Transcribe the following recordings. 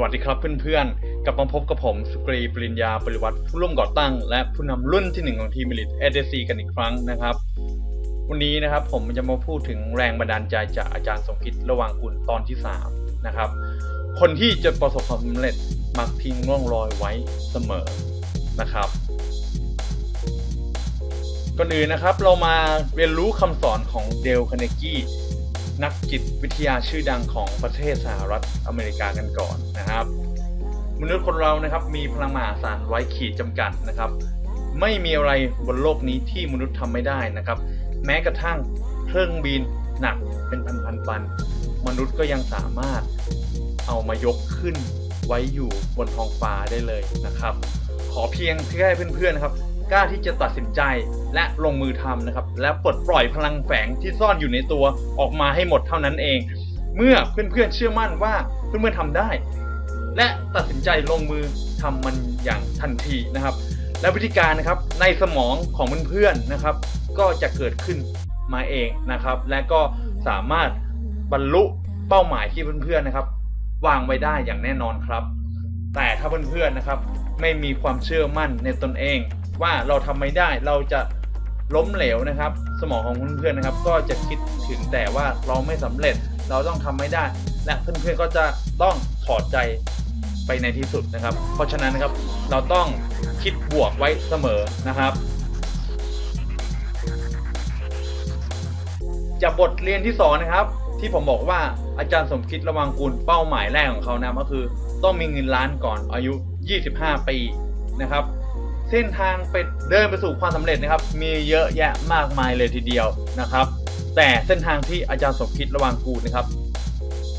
วัสดีครับเพื่อนๆ กลับมาพบกับผมสกรีปริญญาปริวัติผู้ร่วมก่อตั้ง และผู้นำรุ่นที่หนึ่งของทีมมิลิทเอเดซีกันอีกครั้งนะครับ วันนี้นะครับผมจะมาพูดถึงแรงบันดาลใจจากอาจารย์สมคิดระหว่างกุลตอนที่ 3 นะครับ คนที่จะประสบความสำเร็จมักทิ้งร่องรอยไว้เสมอนะครับก่อนอื่นนะครับเรามาเรียนรู้คำสอนของเดลคาเนกี้ นักจิตวิทยาชื่อดังของประเทศสหรัฐอเมริกากันก่อนนะครับ มนุษย์คนเรานะครับมีพลังมหาศาลไว้ขีดจำกัดนะครับ ไม่มีอะไรบนโลกนี้ที่มนุษย์ทำไม่ได้นะครับ แม้กระทั่งเครื่องบินหนักเป็นพันๆปัน มนุษย์ก็ยังสามารถเอามายกขึ้นไว้อยู่บนท้องฟ้าได้เลยนะครับ ขอเพียงที่ให้เพื่อนๆนะครับ กล้าที่จะตัดสินใจและลงมือทำนะครับ และปลดปล่อยพลังแฝงที่ซ่อนอยู่ในตัวออกมาให้หมดเท่านั้นเอง เมื่อเพื่อนๆเชื่อมั่นว่าเพื่อนๆทำได้ และตัดสินใจลงมือทำมันอย่างทันทีนะครับ และวิธีการนะครับในสมองของเพื่อนๆนะครับ ก็จะเกิดขึ้นมาเองนะครับ และก็สามารถบรรลุเป้าหมายที่เพื่อนๆนะครับ วางไว้ได้อย่างแน่นอนครับ แต่ถ้าเพื่อนๆนะครับ ไม่มีความเชื่อมั่นในตนเอง ว่าเราทำไม่ได้เราจะล้มเหลวนะครับ สมองของเพื่อนๆนะครับ ก็จะคิดถึงแต่ว่าเราไม่สำเร็จเราต้องทำไม่ได้ และเพื่อนๆก็จะต้องถอดใจไปในที่สุดนะครับ เพราะฉะนั้นนะครับเราต้องคิดบวกไว้เสมอนะครับจากบทเรียนที่สองนะครับ ที่ผมบอกว่าอาจารย์สมคิดระวังกุลเป้าหมายแรกของเขานะก็คือ ต้องมีเงินล้านก่อนอายุ 25 ปีนะครับ เส้นทางไปเดินไปสู่ความสำเร็จนะครับ มีเยอะแยะมากมายเลยทีเดียวนะครับ แต่เส้นทางที่อาจารย์สมคิดระวังกูนะครับ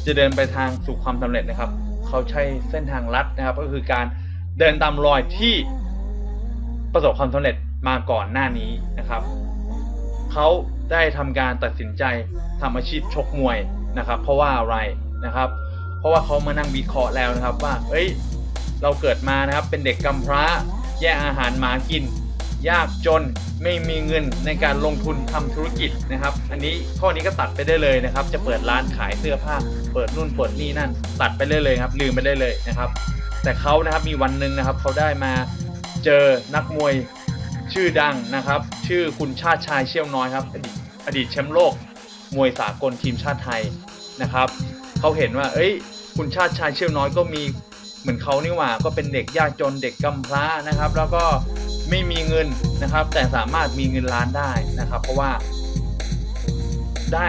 จะเดินไปทางสู่ความสำเร็จนะครับ เขาใช้เส้นทางลัดนะครับ ก็คือการเดินตามรอยที่ประสบความสำเร็จมาก่อนหน้านี้นะครับ เขาได้ทำการตัดสินใจทำอาชีพชกมวยนะครับ เพราะว่าอะไรนะครับ เพราะว่าเขามานั่งวิเคราะห์แล้วนะครับว่า เอ้ย เราเกิดมานะครับเป็นเด็กกำพร้า แย่อาหารหมากิน ยากจนไม่มีเงินในการลงทุนทำธุรกิจนะครับ อันนี้ข้อนี้ก็ตัดไปได้เลยนะครับ จะเปิดร้านขายเสื้อผ้า เปิดนู่นเปิดนี่นั่น ตัดไปได้เลยครับ ลืมไปได้เลยนะครับ แต่เขานะครับมีวันหนึ่งนะครับเขาได้มาเจอนักมวยชื่อดังนะครับ ชื่อคุณชาติชายเชี่ยวน้อยครับ อดีตอดีตแชมป์โลกมวยสากลทีมชาติไทยนะครับเขาเห็นว่า เอ้ย คุณชาติชายเชี่ยวน้อยก็มี เหมือนเขานี่หว่าก็เป็นเด็กยากจนเด็กกำพร้านะครับ แล้วก็ไม่มีเงินนะครับ แต่สามารถมีเงินล้านได้นะครับ เพราะว่า ได้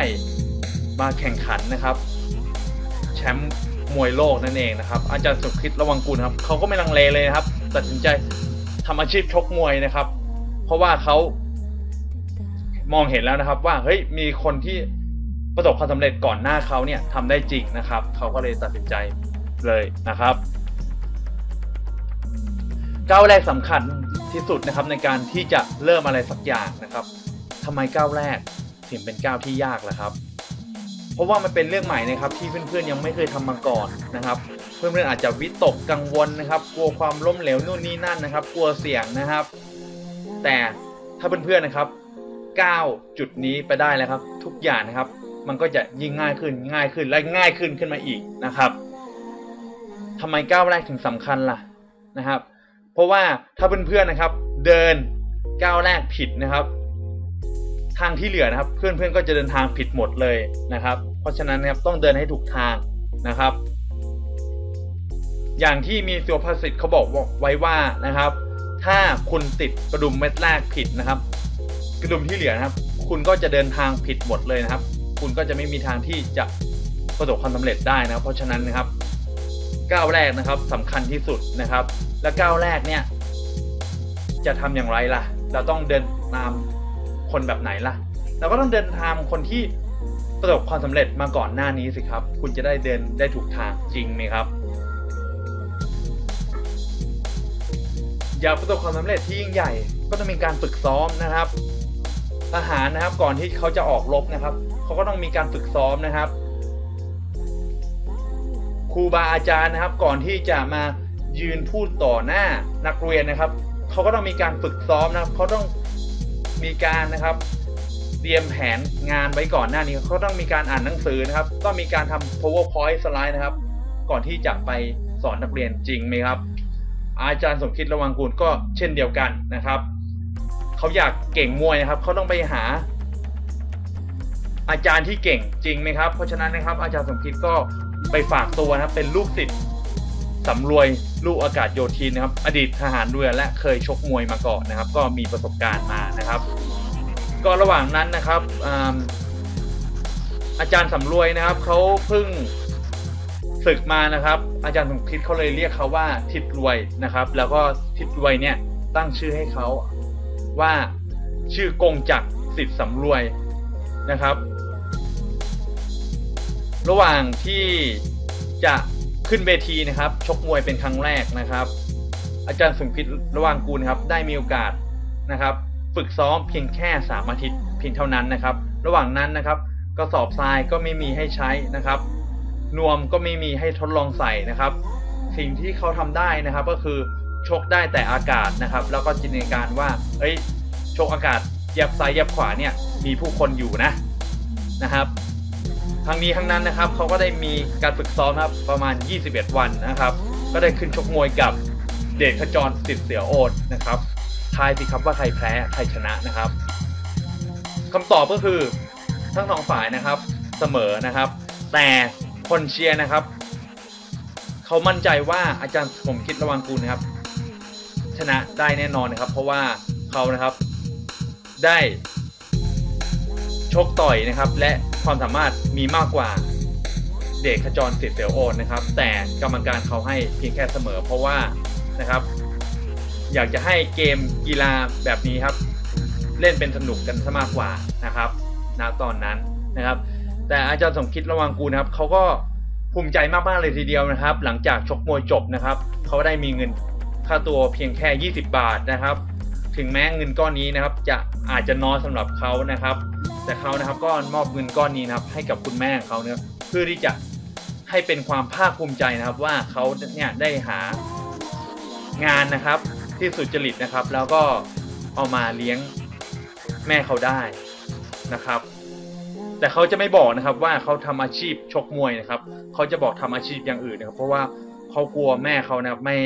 มาแข่งขันนะครับ แชมป์มวยโลกนั่นเองนะครับ อาจารย์สุคิดระวังกุลครับเขาก็ไม่ลังเลเลยนะครับ ตัดสินใจทำอาชีพชกมวยนะครับ เพราะว่าเขามองเห็นแล้วนะครับ ว่าเฮ้ยมีคนที่ประสบความสำเร็จก่อนหน้าเขาเนี่ยทำได้จริงนะครับเขาก็เลยตัดสินใจเลยนะครับ ก้าวแรกสำคัญที่สุดนะครับในการที่จะเริ่มอะไรสักอย่างนะครับทำไมก้าวแรกถึงเป็นก้าวที่ยากล่ะครับ เพราะว่ามันเป็นเรื่องใหม่นะครับที่เพื่อนๆยังไม่เคยทำมาก่อนนะครับ เพื่อนๆอาจจะวิตกกังวลนะครับ กลัวความล้มเหลวนู่นนี่นั่นนะครับ กลัวเสี่ยงนะครับ แต่ถ้าเพื่อนๆนะครับก้าวจุดนี้ไปได้แล้วครับ ทุกอย่างนะครับ มันก็จะยิ่งง่ายขึ้นง่ายขึ้นและง่ายขึ้นขึ้นมาอีกนะครับทำไมก้าวแรกถึงสำคัญล่ะนะครับ เพราะว่าถ้าเพื่อนๆนะครับ เดินก้าวแรกผิดนะครับ ทางที่เหลือนะครับ เพื่อนๆก็จะเดินทางผิดหมดเลยนะครับ เพราะฉะนั้นนะครับต้องเดินให้ถูกทางนะครับ อย่างที่มีสุภาษิตเขาบอกไว้ว่านะครับ ถ้าคุณติดกระดุมเม็ดแรกผิดนะครับ กระดุมที่เหลือนะครับ คุณก็จะเดินทางผิดหมดเลยนะครับ คุณก็จะไม่มีทางที่จะประสบความสำเร็จได้นะเพราะฉะนั้นนะครับ ก้าวแรกนะครับสำคัญที่สุดนะครับ และก้าวแรกเนี่ยจะทำอย่างไรล่ะ เราต้องเดินตามคนแบบไหนล่ะ เราก็ต้องเดินตามคนที่ประสบความสำเร็จมาก่อนหน้านี้สิครับ คุณจะได้เดินได้ถูกทางจริงไหมครับ อยากประสบความสำเร็จที่ยิ่งใหญ่ก็ต้องมีการฝึกซ้อมนะครับทหารนะครับก่อนที่เขาจะออกรบนะครับ เขาก็ต้องมีการฝึกซ้อมนะครับ ครูบาอาจารย์นะครับ ก่อนที่จะมายืนพูดต่อหน้านักเรียนนะครับเขาก็ต้องมีการฝึกซ้อมนะครับเขาต้องมีการนะครับ เตรียมแผนงานไว้ก่อนหน้านี้เขาต้องมีการอ่านหนังสือนะครับ ต้องมีการทำ powerpoint slide นะครับ ก่อนที่จะไปสอนนักเรียนจริงไหมครับ อาจารย์สมคิดระวังกูลก็เช่นเดียวกันนะครับเขาอยากเก่งมวยนะครับเขาต้องไปหา อาจารย์ที่เก่งจริงไหมครับ เพราะฉะนั้นนะครับ อาจารย์สมคิดก็ ไปฝากตัวนะครับ เป็นลูกศิษย์สำรวยลูกอากาศโยธินนะครับ อดีตทหารเรือและเคยชกมวยมาก่อนนะครับ ก็มีประสบการณ์มานะครับ ก็ระหว่างนั้นนะครับอาจารย์สำรวยนะครับเขาเพิ่งศึกมานะครับ อาจารย์สมคิดเขาเลยเรียกเขาว่าทิดรวยนะครับ แล้วก็ทิดรวยเนี่ยตั้งชื่อให้เขาว่าชื่อกงจักรสิทธิ์สำรวยนะครับ ระหว่างที่จะขึ้นเวทีนะครับ ชกมวยเป็นครั้งแรกนะครับ อาจารย์สมคิดระหว่างกูลครับ ได้มีโอกาสนะครับ ฝึกซ้อมเพียงแค่สามอาทิตย์เพียงเท่านั้นนะครับ ระหว่างนั้นนะครับกระสอบทรายก็ไม่มีให้ใช้นะครับ นวมก็ไม่มีให้ทดลองใส่นะครับ สิ่งที่เขาทำได้นะครับ ก็คือชกได้แต่อากาศนะครับ แล้วก็จินตนาการว่า เอ้ยชกอากาศยับซ้ายยับขวาเนี่ยมีผู้คนอยู่นะนะครับ ทั้งนี้ทั้งนั้นนะครับเขาก็ได้มีการฝึกซ้อมครับประมาณ 21 วันนะครับ ก็ได้ขึ้นชกมวยกับเดชขจรสิทธิ์เสือโอดนะครับทายสิครับว่าใครแพ้ใครชนะนะครับคำตอบก็คือทั้งสองฝ่ายนะครับเสมอนะครับ แต่คนเชียร์นะครับเขามั่นใจว่าอาจารย์ผมคิดระวังกูนะครับ ชนะได้แน่นอนนะครับ เพราะว่าเขานะครับได้ชกต่อยนะครับ และ ความสามารถมีมากกว่าเดชขจรสิทธิ์เสือโอนนะครับ แต่กรรมการเขาให้เพียงแค่เสมอ เพราะว่านะครับ อยากจะให้เกมกีฬาแบบนี้ครับ เล่นเป็นสนุกกันซะมากกว่านะครับณตอนนั้นนะครับ แต่อาจารย์สมคิดระวังกูนะครับเขาก็ภูมิใจมากๆเลยทีเดียวนะครับ หลังจากชกมวยจบนะครับเขาได้มีเงินค่าตัวเพียงแค่ 20 บาทนะครับ ถึงแม้เงินก้อนนี้นะครับ จะอาจจะน้อยสำหรับเขานะครับ แต่เขานะครับก็มอบเงินก้อนนี้นะครับให้กับคุณแม่ของเขาเนี่ยเพื่อที่จะให้เป็นความภาคภูมิใจนะครับว่าเขาเนี่ยได้หางานนะครับที่สุจริตนะครับ แล้วก็เอามาเลี้ยงแม่เขาได้นะครับ แต่เขาจะไม่บอกนะครับว่าเขาทำอาชีพชกมวยนะครับเขาจะบอกทำอาชีพอย่างอื่นนะครับ เพราะว่าเขากลัวแม่เขานะครับไม่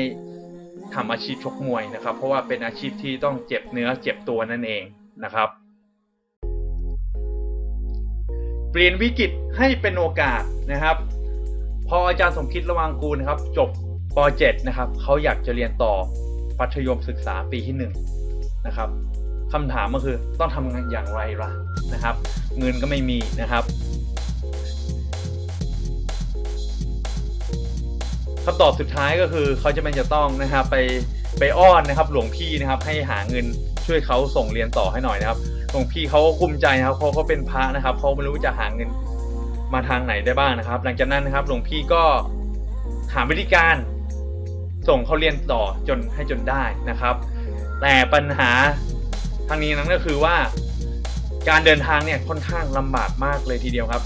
ทำอาชีพชกมวยนะครับ เพราะว่าเป็นอาชีพที่ต้องเจ็บเนื้อเจ็บตัวนั่นเองนะครับ เปลี่ยนวิกฤตให้เป็นโอกาสนะครับ พออาจารย์สมคิดระวังกูนะครับ จบป .7 นะครับเขาอยากจะเรียนต่อมัธยมศึกษาปีที่1นะครับคำถามก็คือต้องทำงานอย่างไรล่ะนะครับ เงินก็ไม่มีนะครับคำตอบสุดท้ายก็คือเขาจะเป็นจะต้องนะครับไปไปอ้อนนะครับ หลวงพี่นะครับให้หาเงินช่วยเขาส่งเรียนต่อให้หน่อยนะครับ หลวงพี่เขาก็คุ้มใจนะครับเขาเขาเป็นพระนะครับเขาไม่รู้จะหาเงินมาทางไหนได้บ้างนะครับ หลังจากนั้นนะครับหลวงพี่ก็หาวิธีการส่งเขาเรียนต่อจนให้จนได้นะครับ แต่ปัญหาทางนี้นั้นก็คือว่าการเดินทางเนี่ยค่อนข้างลำบากมากเลยทีเดียวครับ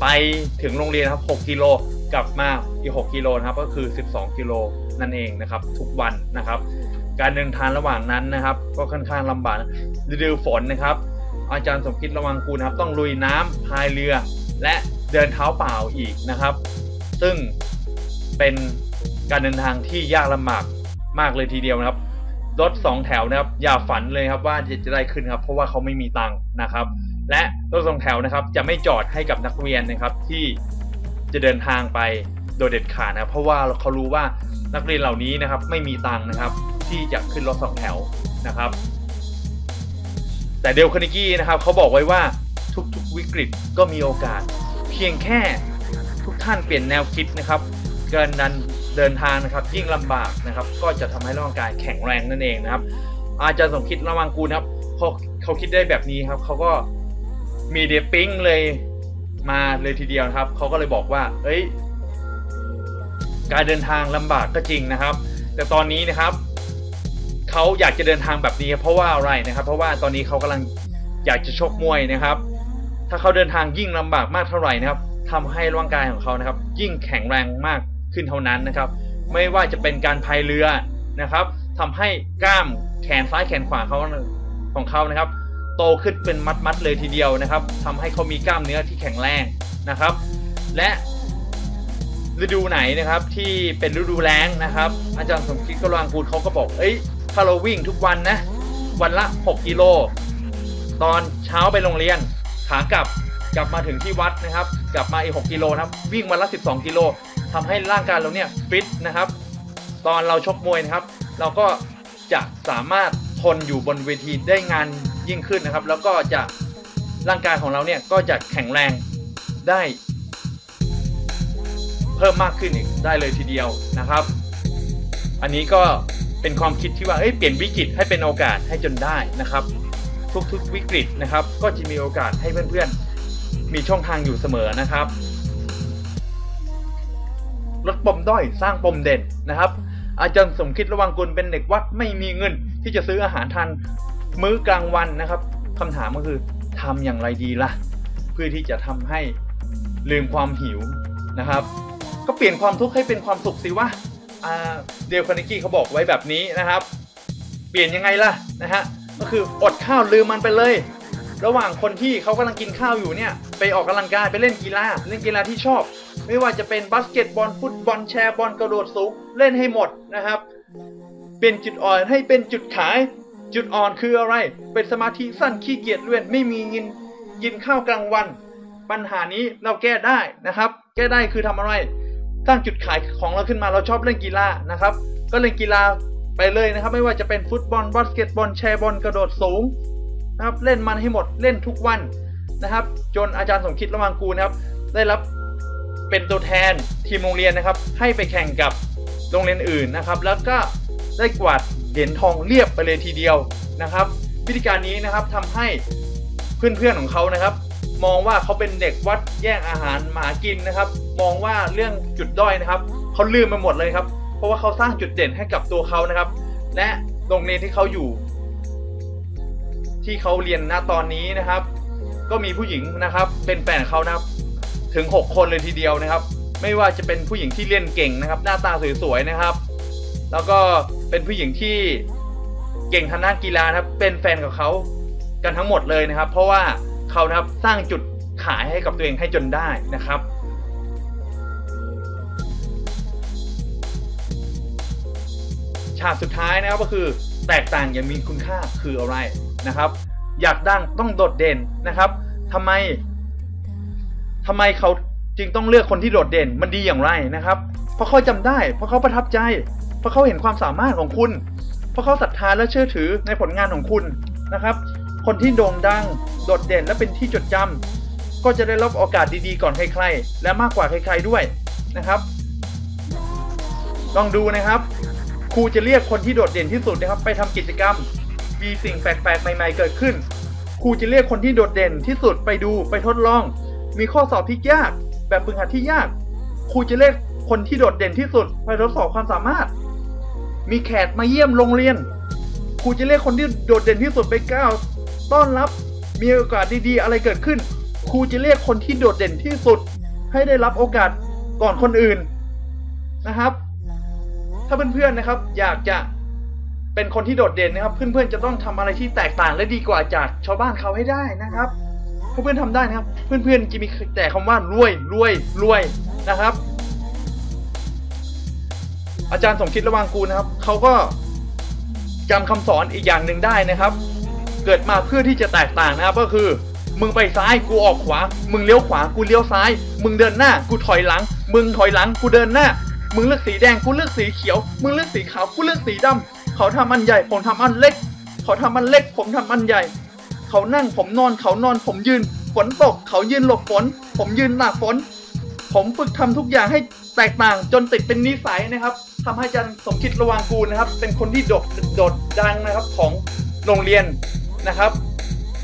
ไปถึงโรงเรียนครับ 6 กิโลกลับมาอีก 6 กิโลนะครับ ก็คือ 12 กิโลนั่นเองนะครับ ทุกวันนะครับ การเดินทางระหว่างนั้นนะครับ ก็ค่อนข้างลำบากฤดูฝนนะครับ อาจารย์สมคิดระวังกูนะครับ ต้องลุยน้ำพายเรือ และเดินเท้าเปล่าอีกนะครับ ซึ่งเป็นการเดินทางที่ยากลำบากมากเลยทีเดียวนะครับรถสองแถวนะครับ อย่าฝันเลยครับว่าจะได้ขึ้นครับ เพราะว่าเขาไม่มีตังค์นะครับ และรถสองแถวนะครับ จะไม่จอดให้กับนักเรียนนะครับ ที่จะเดินทางไปโดยเด็ดขาดนะเพราะว่าเขารู้ว่านักเรียนเหล่านี้นะครับ ไม่มีตังค์นะครับ ที่จะขึ้นรถสองแถวนะครับ แต่เดลคานิกี้นะครับเขาบอกไว้ว่าทุกๆวิกฤตก็มีโอกาส เพียงแค่ทุกท่านเปลี่ยนแนวคิดนะครับการดันเดินทางนะครับยิ่งลำบากนะครับ ก็จะทำให้ร่างกายแข็งแรงนั่นเองนะครับ อาจารย์สมคิดระวังกูลครับเขาเขาคิดได้แบบนี้ครับเขาก็มีเดปิ้งเลยมาเลยทีเดียวครับเขาก็เลยบอกว่า เอ้ย การเดินทางลำบากก็จริงนะครับ แต่ตอนนี้นะครับ เขาอยากจะเดินทางแบบนี้ เพราะว่าอะไรนะครับ เพราะว่าตอนนี้เขากำลังอยากจะชกมวยนะครับ ถ้าเขาเดินทางยิ่งลำบากมากเท่าไหร่นะครับทำให้ร่างกายของเขานะครับ ยิ่งแข็งแรงมากขึ้นเท่านั้นนะครับ ไม่ว่าจะเป็นการพายเรือนะครับทำให้กล้ามแขนซ้ายแขนขวาเขาของเขานะครับ โตขึ้นเป็นมัดๆเลยทีเดียวนะครับทำให้เขามีกล้ามเนื้อที่แข็งแรงนะครับ และฤดูไหนนะครับที่เป็นฤดูแล้งนะครับ อาจารย์สมคิดกลางกูลเขาก็บอก เอ้ย ถ้าเราวิ่งทุกวันนะ วันละ 6 กิโล ตอนเช้าไปโรงเรียน ขากลับกลับมาถึงที่วัดนะครับ กลับมาอีก 6 กิโลนะครับ วิ่งวันละ 12 กิโลทำให้ร่างกายเราเนี่ยฟิตนะครับ ตอนเราชกมวยนะครับ เราก็จะสามารถทนอยู่บนเวทีได้งานยิ่งขึ้นนะครับ แล้วก็จะร่างกายของเราเนี่ยก็จะแข็งแรงได้ เพิ่มมากขึ้นอีกได้เลยทีเดียวนะครับ อันนี้ก็ เป็นความคิดที่ว่าเอ้ยเปลี่ยนวิกฤตให้เป็นโอกาสให้จนได้นะครับ ทุกๆวิกฤตนะครับ ก็จะมีโอกาสให้เพื่อนๆ มีช่องทางอยู่เสมอนะครับลดปมด้อยสร้างปมเด่นนะครับ อาจารย์สมคิดระวังกุลเป็นเด็กวัดไม่มีเงินที่จะซื้ออาหารทานมื้อกลางวันนะครับคำถามก็คือทำอย่างไรดีล่ะ เพื่อที่จะทำให้ลืมความหิวนะครับ ก็เปลี่ยนความทุกข์ให้เป็นความสุขสิวะอ่า เดลคาร์เนกี้เขาบอกไว้แบบนี้นะครับ เปลี่ยนยังไงล่ะนะฮะก็คืออดข้าวลืมมันไปเลย ระหว่างคนที่เขากำลังกินข้าวอยู่เนี่ย ไปออกกำลังกายไปเล่นกีฬาเล่นกีฬาที่ชอบ ไม่ว่าจะเป็นบาสเกตบอลฟุตบอลแชร์บอลกระโดดสูงเล่นให้หมดนะครับ เป็นจุดอ่อนให้เป็นจุดขาย จุดอ่อนคืออะไร เป็นสมาธิสั้นขี้เกียจเลื่อนไม่มีเงินกินข้าวกลางวัน ปัญหานี้เราแก้ได้นะครับ แก้ได้คือทำอะไร สร้างจุดขายของเราขึ้นมาเราชอบเล่นกีฬานะครับ ก็เล่นกีฬาไปเลยนะครับ ไม่ว่าจะเป็นฟุตบอลบาสเกตบอลแชร์บอลกระโดดสูงนะครับเล่นมันให้หมดเล่นทุกวันนะครับ จนอาจารย์สมคิดระวังกูนะครับ ได้รับเป็นตัวแทนทีมโรงเรียนนะครับ ให้ไปแข่งกับโรงเรียนอื่นนะครับ แล้วก็ได้กวาดเหรียญทองเรียบไปเลยทีเดียวนะครับ วิธีการนี้นะครับทำให้เพื่อนๆของเขานะครับ มองว่าเขาเป็นเด็กวัดแย่งอาหารหมากินนะครับ มองว่าเรื่องจุดด้อยนะครับเขาลืมไปหมดเลยครับ เพราะว่าเขาสร้างจุดเด่นให้กับตัวเขานะครับ และโรงเรียนที่เขาอยู่ ที่เขาเรียนณตอนนี้นะครับ ก็มีผู้หญิงนะครับ เป็นแฟนเขานะครับ ถึง 6 คนเลยทีเดียวนะครับ ไม่ว่าจะเป็นผู้หญิงที่เรียนเก่งนะครับ หน้าตาสวยๆนะครับ แล้วก็เป็นผู้หญิงที่เก่งทางด้านกีฬานะครับ เป็นแฟนกับเขากันทั้งหมดเลยนะครับ เพราะว่า เขานะครับสร้างจุดขายให้กับตัวเองให้จนได้นะครับฉากสุดท้ายนะครับก็คือแตกต่างอย่างมีคุณค่าคืออะไรนะครับ อยากดังต้องโดดเด่นนะครับทำไมทำไมเขาจึงต้องเลือกคนที่โดดเด่นมันดีอย่างไรนะครับ เพราะเขาจำได้ เพราะเขาประทับใจ เพราะเขาเห็นความสามารถของคุณ เพราะเขาศรัทธาและเชื่อถือในผลงานของคุณนะครับ คนที่โด่งดัง โดดเด่นและเป็นที่จดจำก็จะได้รับโอกาสดีๆก่อนใครๆ และมากกว่าใครๆด้วยนะครับ ลองดูนะครับ ครูจะเรียกคนที่โดดเด่นที่สุดนะครับ ไปทำกิจกรรม มีสิ่งแปลกๆ ใหม่ ๆ เกิดขึ้น ครูจะเรียกคนที่โดดเด่นที่สุดไปดูไปทดลอง มีข้อสอบที่ยาก แบบฝึกหัดที่ยาก ครูจะเรียกคนที่โดดเด่นที่สุดไปทดสอบความสามารถ มีแขกมาเยี่ยมโรงเรียนครูจะเรียกคนที่โดดเด่นที่สุดไปก้าว ต้อนรับมีโอกาสดีๆ อะไรเกิดขึ้น ครูจะเรียกคนที่โดดเด่นที่สุด ให้ได้รับโอกาสก่อนคนอื่นนะครับ ถ้าเพื่อนๆนะครับ อยากจะเป็นคนที่โดดเด่นนะครับ เพื่อนๆจะต้องทำอะไรที่แตกต่างและดีกว่าจากชาวบ้านเขาให้ได้นะครับถ้าเพื่อนทำได้นะครับ เพื่อนๆจะมีแต่คำว่ารวยรวยรวยนะครับ อาจารย์สมคิดระวังกูนะครับเขาก็จำคำสอนอีกอย่างหนึ่งได้นะครับ เกิดมาเพื่อที่จะแตกต่างนะครับก็คือ มึงไปซ้ายกูออกขวา มึงเลี้ยวขวากูเลี้ยวซ้าย มึงเดินหน้ากูถอยหลัง มึงถอยหลังกูเดินหน้า มึงเลือกสีแดงกูเลือกสีเขียว มึงเลือกสีขาวกูเลือกสีดำเขาทำอันใหญ่ผมทำอันเล็ก เขาทำอันเล็ก ผมทำอันใหญ่ เขานั่งผมนอนเขานอนผมยืนฝนตก เขายืนหลบฝน ผมยืนหลากฝน ผมฝึกทำทุกอย่างให้แตกต่างจนติดเป็นนิสัยนะครับทำให้อาจารย์สมคิดระวางกูนะครับ เป็นคนที่โดดโดดดังนะครับของโรงเรียน นะครับ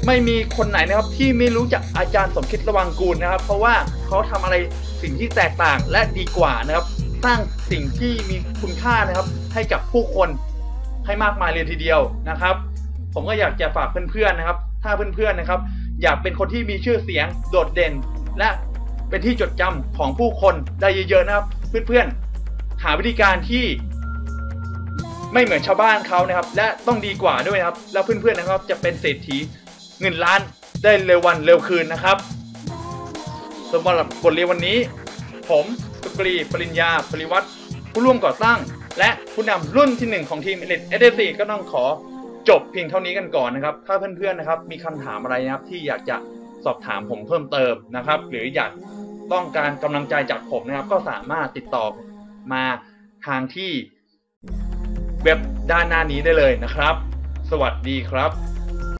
ไม่มีคนไหนนะครับที่ไม่รู้จักอาจารย์สมคิดระวังกูลนะครับ เพราะว่าเขาทำอะไรสิ่งที่แตกต่างและดีกว่านะครับ สร้างสิ่งที่มีคุณค่านะครับ ให้กับผู้คนให้มากมายเลยทีเดียวนะครับ ผมก็อยากจะฝากเพื่อนๆนะครับ ถ้าเพื่อนๆนะครับ อยากเป็นคนที่มีชื่อเสียงโดดเด่น และเป็นที่จดจำของผู้คนได้เยอะๆนะครับ เพื่อนๆหาวิธีการที่ ไม่เหมือนชาวบ้านเขานะครับ และต้องดีกว่าด้วยนะครับ แล้วเพื่อนๆนะครับจะเป็นเศรษฐีเงินล้านได้เร็ววันเร็วคืนนะครับสำหรับบทเรียนวันนี้ ผมสุกรีปริญญา ปริวัติผู้ร่วมก่อตั้ง และผู้นำรุ่นที่หนึ่งของทีม Elite s อ c ก็ต้องขอจบเพียงเท่านี้กันก่อนนะครับ ถ้าเพื่อนๆนะครับ มีคำถามอะไรนะครับ ที่อยากจะสอบถามผมเพิ่มเติมนะครับ หรืออยากต้องการกำลังใจจากผมนะครับ ก็สามารถติดต่อมาทางที่ เว็บด้านหน้านี้ได้เลยนะครับ สวัสดีครับ